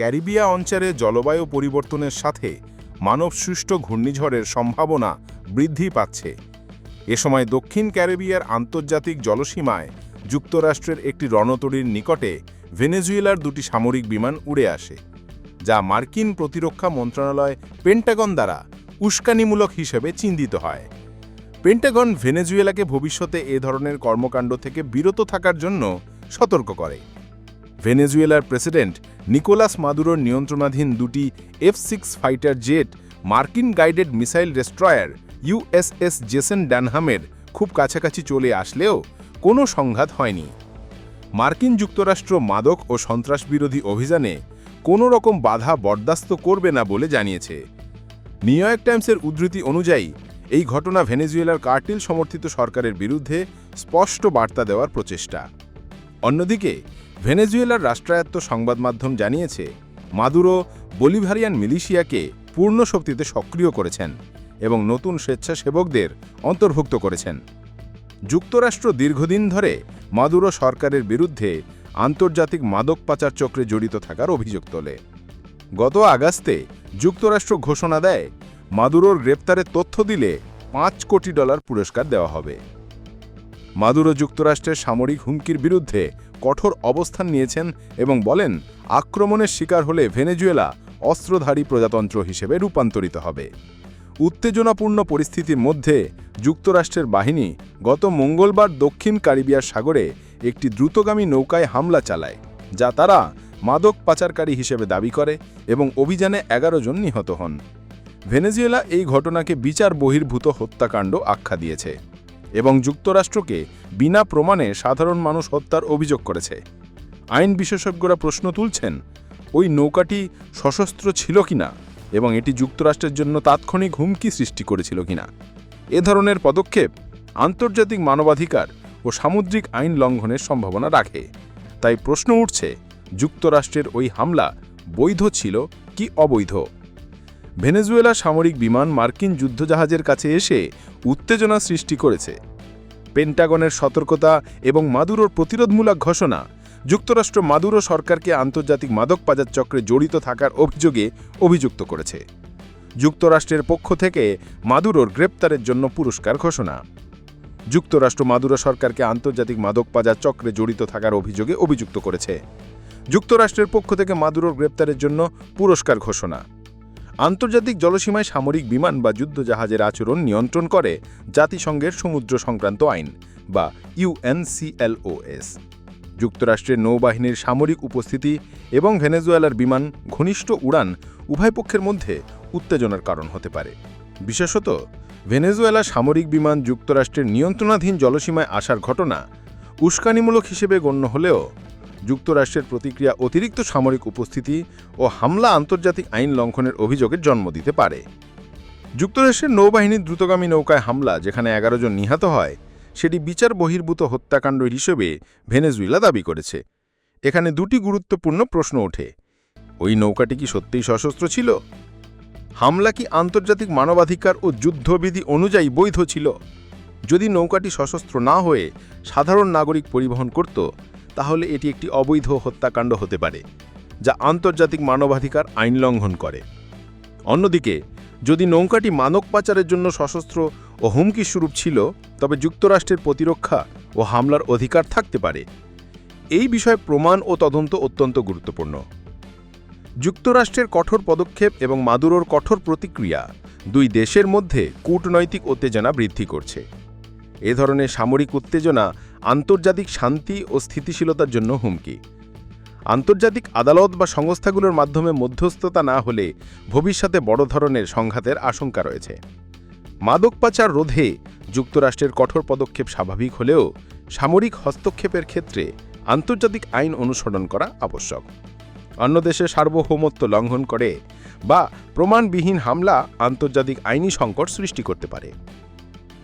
ক্যারিবিয়া অঞ্চলে জলবায়ু পরিবর্তনের সাথে মানবসৃষ্ট ঘূর্ণিঝড়ের সম্ভাবনা বৃদ্ধি পাচ্ছে। এ সময় দক্ষিণ ক্যারিবিয়ার আন্তর্জাতিক জলসীমায় যুক্তরাষ্ট্রের একটি রণতরীর নিকটে ভেনেজুয়েলার দুটি সামরিক বিমান উড়ে আসে, যা মার্কিন প্রতিরক্ষা মন্ত্রণালয় পেন্টাগন দ্বারা উস্কানিমূলক হিসেবে চিহ্নিত হয়। পেন্টাগন ভেনেজুয়েলাকে ভবিষ্যতে এ ধরনের কর্মকাণ্ড থেকে বিরত থাকার জন্য সতর্ক করে। ভেনেজুয়েলার প্রেসিডেন্ট নিকোলাস মাদুরোর নিয়ন্ত্রণাধীন দুটি এফ সিক্স ফাইটার জেট, মার্কিন guided missile destroyer USS Jason ড্যানহামের খুব কাছাকাছি চলে আসলেও কোনো সংঘাত হয়নি। মার্কিন যুক্তরাষ্ট্র মাদক ও সন্ত্রাসবিরোধী অভিযানে কোনো রকম বাধা বরদাস্ত করবে না বলে জানিয়েছে। নিউ ইয়র্ক টাইমসের উদ্ধৃতি অনুযায়ী, এই ঘটনা ভেনেজুয়েলার কার্টিল সমর্থিত সরকারের বিরুদ্ধে স্পষ্ট বার্তা দেওয়ার প্রচেষ্টা। অন্যদিকে ভেনেজুয়েলার রাষ্ট্রায়ত্ত সংবাদ মাধ্যম জানিয়েছে, মাদুরো বলিভারিয়ান মিলিশিয়াকে পূর্ণ শক্তিতে সক্রিয় করেছেন এবং নতুন স্বেচ্ছাসেবকদের অন্তর্ভুক্ত করেছেন। যুক্তরাষ্ট্র দীর্ঘদিন ধরে মাদুরো সরকারের বিরুদ্ধে আন্তর্জাতিক মাদক পাচার চক্রে জড়িত থাকার অভিযোগ তোলে। গত আগস্টে যুক্তরাষ্ট্র ঘোষণা দেয়, মাদুরোর গ্রেপ্তারের তথ্য দিলে পাঁচ কোটি ডলার পুরস্কার দেওয়া হবে। মাদুরো যুক্তরাষ্ট্রের সামরিক হুমকির বিরুদ্ধে কঠোর অবস্থান নিয়েছেন এবং বলেন, আক্রমণের শিকার হলে ভেনেজুয়েলা অস্ত্রধারী প্রজাতন্ত্র হিসেবে রূপান্তরিত হবে। উত্তেজনাপূর্ণ পরিস্থিতির মধ্যে যুক্তরাষ্ট্রের বাহিনী গত মঙ্গলবার দক্ষিণ কারিবিয়ার সাগরে একটি দ্রুতগামী নৌকায় হামলা চালায়, যা তারা মাদক পাচারকারী হিসেবে দাবি করে এবং অভিযানে এগারো জন নিহত হন। ভেনেজুয়েলা এই ঘটনাকে বিচার বহির্ভূত হত্যাকাণ্ড আখ্যা দিয়েছে। এবং যুক্তরাষ্ট্রকে বিনা প্রমাণে সাধারণ মানুষ হত্যার অভিযোগ করেছে। আইন বিশেষজ্ঞরা প্রশ্ন তুলছেন, ওই নৌকাটি সশস্ত্র ছিল কিনা এবং এটি যুক্তরাষ্ট্রের জন্য তাৎক্ষণিক হুমকি সৃষ্টি করেছিল কিনা। এ ধরনের পদক্ষেপ আন্তর্জাতিক মানবাধিকার ও সামুদ্রিক আইন লঙ্ঘনের সম্ভাবনা রাখে। তাই প্রশ্ন উঠছে, যুক্তরাষ্ট্রের ওই হামলা বৈধ ছিল কি অবৈধ? ভেনেজুয়েলা সামরিক বিমান মার্কিন যুদ্ধজাহাজের কাছে এসে উত্তেজনা সৃষ্টি করেছে। পেন্টাগনের সতর্কতা এবং মাদুরোর প্রতিরোধমূলক ঘোষণা যুক্তরাষ্ট্র মাদুরো সরকারকে আন্তর্জাতিক মাদক পাচার চক্রে জড়িত থাকার অভিযোগে অভিযুক্ত করেছে। যুক্তরাষ্ট্রের পক্ষ থেকে মাদুরোর গ্রেপ্তারের জন্য পুরস্কার ঘোষণা। যুক্তরাষ্ট্র মাদুরো সরকারকে আন্তর্জাতিক মাদক পাচার চক্রে জড়িত থাকার অভিযোগে অভিযুক্ত করেছে। যুক্তরাষ্ট্রের পক্ষ থেকে মাদুরোর গ্রেপ্তারের জন্য পুরস্কার ঘোষণা। আন্তর্জাতিক জলসীমায় সামরিক বিমান বা যুদ্ধজাহাজের আচরণ নিয়ন্ত্রণ করে জাতিসংঘের সমুদ্র সংক্রান্ত আইন, বা ইউএনসিএলওএস যুক্তরাষ্ট্রের নৌবাহিনীর সামরিক উপস্থিতি এবং ভেনেজুয়েলার বিমান, ঘনিষ্ঠ উড়ান উভয় পক্ষের মধ্যে উত্তেজনার কারণ হতে পারে। বিশেষত, ভেনেজুয়েলা সামরিক বিমান যুক্তরাষ্ট্রের নিয়ন্ত্রণাধীন জলসীমায় আসার ঘটনা উস্কানিমূলক হিসেবে গণ্য হলেও যুক্তরাষ্ট্রের প্রতিক্রিয়া অতিরিক্ত সামরিক উপস্থিতি ও হামলা আন্তর্জাতিক আইন লঙ্ঘনের অভিযোগের জন্ম দিতে পারে। যুক্তরাষ্ট্রের নৌবাহিনীর দ্রুতগামী নৌকায় হামলা, যেখানে এগারো জন নিহত হয়, সেটি বিচার বহির্ভূত হত্যাকাণ্ড হিসেবে ভেনেজুয়েলা দাবি করেছে। এখানে দুটি গুরুত্বপূর্ণ প্রশ্ন ওঠে, ওই নৌকাটি কি সত্যিই সশস্ত্র ছিল? হামলা কি আন্তর্জাতিক মানবাধিকার ও যুদ্ধবিধি অনুযায়ী বৈধ ছিল? যদি নৌকাটি সশস্ত্র না হয়ে সাধারণ নাগরিক পরিবহন করত তাহলে এটি একটি অবৈধ হত্যাকাণ্ড হতে পারে, যা আন্তর্জাতিক মানবাধিকার আইন লঙ্ঘন করে। অন্যদিকে, যদি নৌকাটি মানব পাচারের জন্য সশস্ত্র ও হুমকি স্বরূপ ছিল, তবে যুক্তরাষ্ট্রের প্রতিরক্ষা ও হামলার অধিকার থাকতে পারে। এই বিষয়ে প্রমাণ ও তদন্ত অত্যন্ত গুরুত্বপূর্ণ। যুক্তরাষ্ট্রের কঠোর পদক্ষেপ এবং মাদুরোর কঠোর প্রতিক্রিয়া দুই দেশের মধ্যে কূটনৈতিক উত্তেজনা বৃদ্ধি করছে। এ ধরনের সামরিক উত্তেজনা আন্তর্জাতিক শান্তি ও স্থিতিশীলতার জন্য হুমকি। আন্তর্জাতিক আদালত বা সংস্থাগুলোর মাধ্যমে মধ্যস্থতা না হলে ভবিষ্যতে বড় ধরনের সংঘাতের আশঙ্কা রয়েছে। মাদক পাচার রোধে যুক্তরাষ্ট্রের কঠোর পদক্ষেপ স্বাভাবিক হলেও সামরিক হস্তক্ষেপের ক্ষেত্রে আন্তর্জাতিক আইন অনুসরণ করা আবশ্যক। অন্য দেশে সার্বভৌমত্ব লঙ্ঘন করে বা প্রমাণবিহীন হামলা আন্তর্জাতিক আইনি সংকট সৃষ্টি করতে পারে।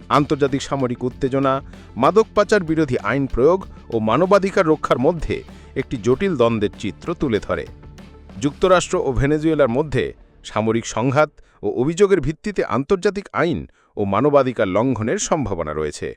আন্তর্জাতিক সামরিক উত্তেজনা, মাদক পাচার বিরোধী আইন প্রয়োগ ও মানবাধিকার রক্ষার মধ্যে একটি জটিল দ্বন্দ্বের চিত্র তুলে ধরে। যুক্তরাষ্ট্র ও ভেনেজুয়েলার মধ্যে সামরিক সংঘাত ও অভিযোগের ভিত্তিতে আন্তর্জাতিক আইন ও মানবাধিকার লঙ্ঘনের সম্ভাবনা রয়েছে।